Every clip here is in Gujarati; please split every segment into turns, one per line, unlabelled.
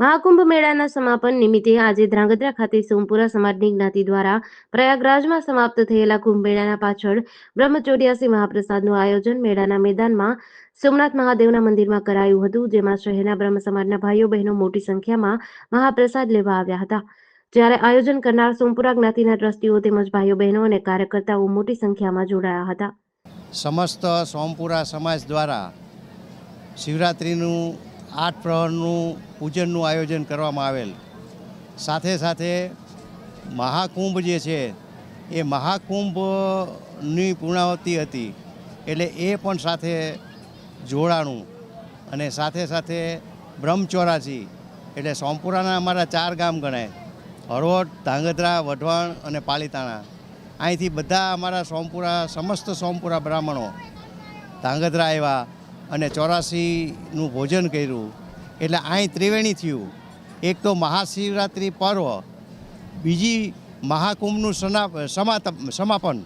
મહાકુંભ મેળાના સમાપન નિમિત્તે આજે ધ્રાંગધ્રા ખાતે સોમપુરા સમાજની જ્ઞાતિ દ્વારા પ્રયાગરાજમાં સમાપ્ત થયેલા કુંભ મેળાના પાછળ બ્રહ્મચોર્યાસી મહાપ્રસાદનું આયોજન મેળાના મેદાનમાં સોમનાથ મહાદેવના મંદિરમાં કરાયું હતું, જેમાં શહેરના બ્રહ્મ સમાજના ભાઈઓ બહેનો મોટી સંખ્યામાં મહાપ્રસાદ લેવા આવ્યા હતા. જ્યારે આયોજન કરનાર સોમપુરા જ્ઞાતિના ટ્રસ્ટીઓ તેમજ ભાઈઓ બહેનો અને કાર્યકર્તાઓ મોટી સંખ્યામાં જોડાયા હતા.
સમસ્ત સોમપુરા સમાજ દ્વારા શિવરાત્રિનું આઠ પ્રહરનું પૂજનનું આયોજન કરવામાં આવેલ. સાથે સાથે મહાકુંભ જે છે, એ મહાકુંભની પૂર્ણાવતિ હતી, એટલે એ પણ સાથે જોડાણું. અને સાથે સાથે બ્રહ્મચોરાસી એટલે સોમપુરાના અમારા ચાર ગામ ગણાય. હળવદ, ધાંગધ્રા, વઢવાણ અને પાલીતાણા. અહીંથી બધા અમારા સોમપુરા, સમસ્ત સોમપુરા બ્રાહ્મણો ધાંગધ્રા આવ્યા. અને ચોરાસીનું ભોજન કર્યું. એટલે અહીં ત્રિવેણી થયું. એક તો મહાશિવરાત્રિ પર્વ, બીજી મહાકુંભનું સમાપન,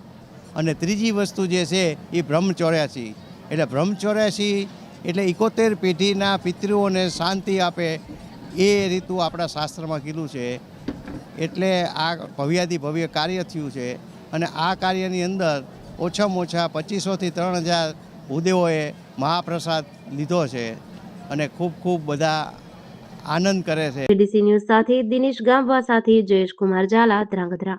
અને ત્રીજી વસ્તુ જે છે એ બ્રહ્મચોર્યાસી. એટલે બ્રહ્મચોર્યાસી એટલે એકોતેર પેઢીના પિતૃઓને શાંતિ આપે એ રીતું આપણા શાસ્ત્રમાં કીધું છે. એટલે આ ભવ્યાથી ભવ્ય કાર્ય થયું છે. અને આ કાર્યની અંદર ઓછામાં ઓછા પચીસોથી ત્રણ હજાર ભૂદેવોએ મહાપ્રસાદ લીધો છે અને ખૂબ ખૂબ બધા આનંદ કરે છે.
ડીસી ન્યૂઝ સાથે દિનેશ ગામવા સાથે જયેશ કુમાર ઝાલા ધ્રાંગધ્રા.